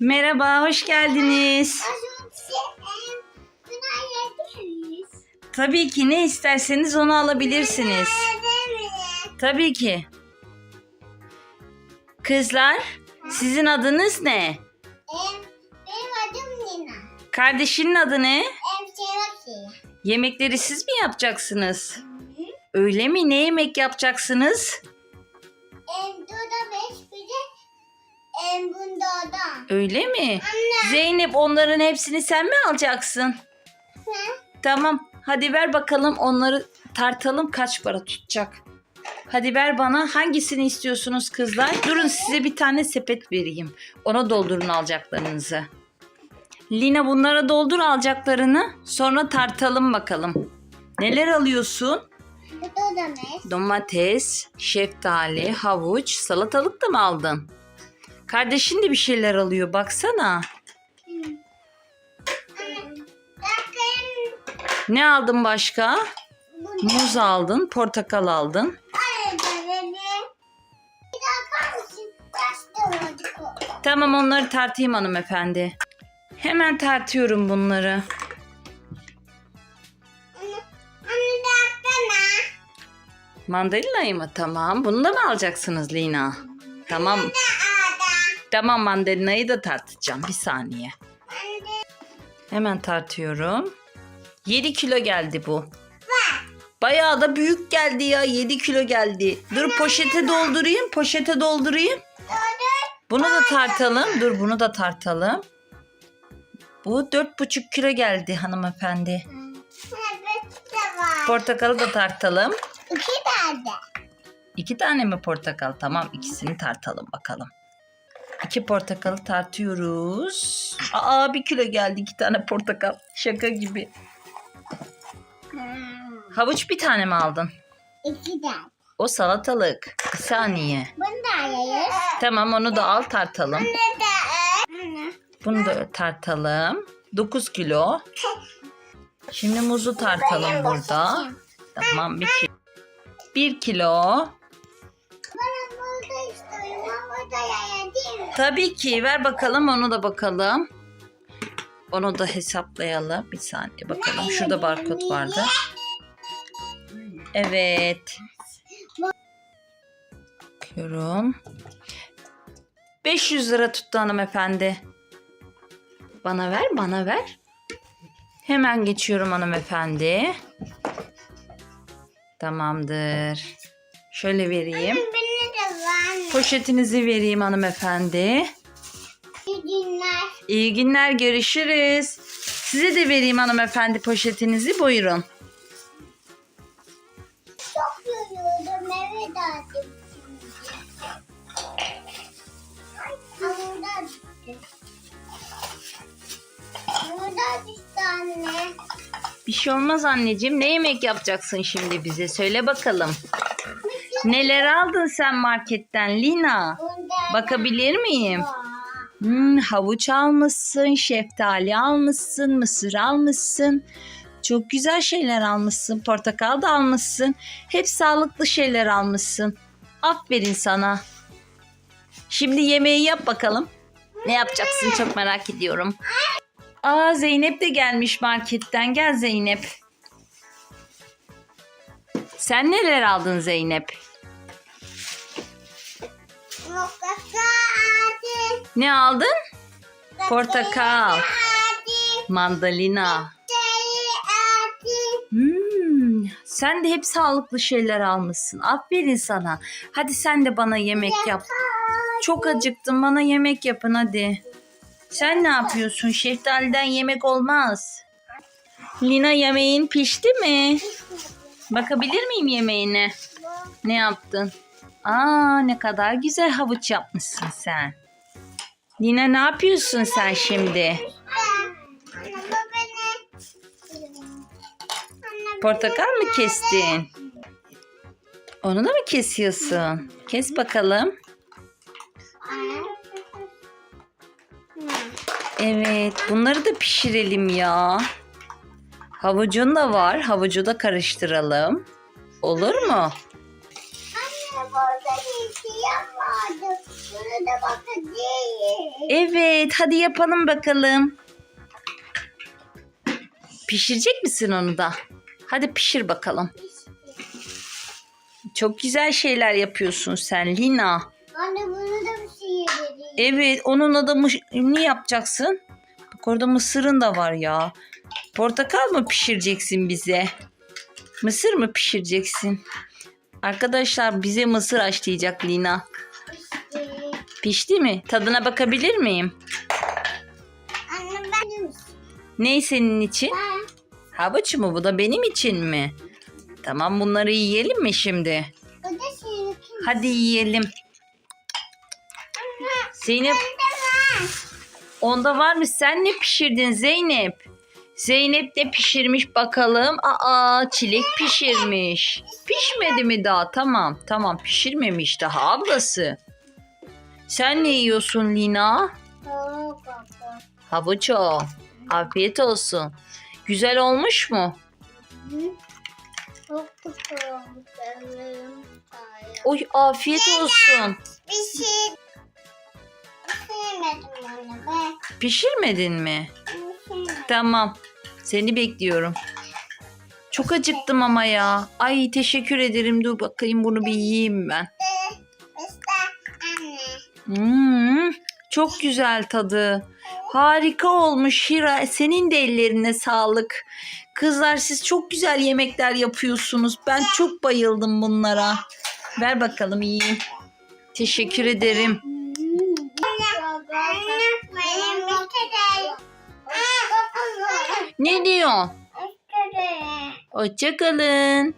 Merhaba, hoş geldiniz. Tabii ki ne isterseniz onu alabilirsiniz. Tabii ki. Kızlar, sizin adınız ne? Benim adım Nina. Kardeşinin adı ne? Yemekleri siz mi yapacaksınız? Öyle mi? Ne yemek yapacaksınız? Öyle mi? Anne. Zeynep onların hepsini sen mi alacaksın? Ne? Tamam. Hadi ver bakalım onları tartalım kaç para tutacak. Hadi ver bana hangisini istiyorsunuz kızlar? Durun size bir tane sepet vereyim. Ona doldurun alacaklarınızı. Lina bunlara doldur alacaklarını. Sonra tartalım bakalım. Neler alıyorsun? Beş. Domates, şeftali, havuç, salatalık da mı aldın? Kardeşin de bir şeyler alıyor baksana. Ne aldın başka? Muz aldın, portakal aldın. Tamam onları tartayım hanımefendi. Hemen tartıyorum bunları. Mandalinayı mı? Tamam. Bunu da mı alacaksınız Lina? Tamam. Tamam mandalinayı da tartacağım. Bir saniye. Hemen tartıyorum. 7 kilo geldi bu. Bayağı da büyük geldi ya. 7 kilo geldi. Dur poşete doldurayım. Poşete doldurayım. Bunu da tartalım. Dur bunu da tartalım. Bu 4,5 kilo geldi hanımefendi. Portakalı da tartalım. İki tane. İki tane mi portakal? Tamam ikisini tartalım bakalım. İki portakalı tartıyoruz. Aa bir kilo geldi iki tane portakal. Şaka gibi. Havuç bir tane mi aldın? İki tane. O salatalık. Bir saniye. Bunu da alayız. Tamam onu da al tartalım. De Anne. Bunu da tartalım. 9 kilo. Şimdi muzu tartalım burada. Tamam bir kilo. 1 kilo. Bana burada istiyorum. Ben burada yayacağım. Tabii ki ver bakalım onu da bakalım. Onu da hesaplayalım. Bir saniye bakalım. Şurada barkod vardı. Evet. Bakıyorum. 500 lira tuttu hanımefendi. Bana ver, bana ver. Hemen geçiyorum hanımefendi. Tamamdır. Şöyle vereyim. Beni de var. Poşetinizi vereyim hanımefendi. İyi günler. İyi günler görüşürüz. Size de vereyim hanımefendi poşetinizi buyurun. Bir şey olmaz anneciğim. Ne yemek yapacaksın şimdi bize? Söyle bakalım. Neler aldın sen marketten Lina? Bakabilir miyim? Hmm, havuç almışsın, şeftali almışsın, mısır almışsın. Çok güzel şeyler almışsın. Portakal da almışsın. Hep sağlıklı şeyler almışsın. Aferin sana. Şimdi yemeği yap bakalım. Ne yapacaksın çok merak ediyorum. Aa Zeynep de gelmiş marketten. Gel Zeynep. Sen neler aldın Zeynep? Ne aldın? Portakal, mandalina. Hmm, sen de hep sağlıklı şeyler almışsın. Aferin sana. Hadi sen de bana yemek yap. Çok acıktım. Bana yemek yapın hadi. Sen ne yapıyorsun? Şeftaliden yemek olmaz. Lina yemeğin pişti mi? Bakabilir miyim yemeğine? Ne yaptın? Aa ne kadar güzel havuç yapmışsın sen. Lina ne yapıyorsun sen şimdi? Portakal mı kestin? Onu da mı kesiyorsun? Kes bakalım. Anne. Evet, bunları da pişirelim ya. Havucun da var. Havucu da karıştıralım. Olur mu? burada bir şey. Bunu da bakacağız. Evet hadi yapalım bakalım. Pişirecek misin onu da? Hadi pişir bakalım. Çok güzel şeyler yapıyorsun sen Lina. Anne bunu da. Evet onun adamı ne yapacaksın? Bak orada mısırın da var ya. Portakal mı pişireceksin bize? Mısır mı pişireceksin? Arkadaşlar bize mısır haşlayacak Lina. Pişti mi? Tadına bakabilir miyim? Anne benim. Ne senin için? Ben. Havuç mu bu da benim için mi? Tamam bunları yiyelim mi şimdi? Da. Hadi yiyelim. Zeynep onda var mı? Sen ne pişirdin Zeynep? Zeynep ne pişirmiş bakalım? Aa çilek pişirmiş. Pişmedi mi daha? Tamam tamam pişirmemiş daha ablası. Sen ne yiyorsun Lina? Havuç o. Afiyet olsun. Güzel olmuş mu? Çok. Oy afiyet olsun. Bir şey. Sevmedim anne ben. Pişirmedin mi? Sevmedim. Tamam. Seni bekliyorum. Çok acıktım ama ya. Ay teşekkür ederim. Dur bakayım bunu bir yiyeyim ben. Hmm, çok güzel tadı. Harika olmuş Hira. Senin de ellerine sağlık. Kızlar siz çok güzel yemekler yapıyorsunuz. Ben çok bayıldım bunlara. Ver bakalım yiyeyim. Teşekkür ederim. Ne? İstedim. Hoşçakalın.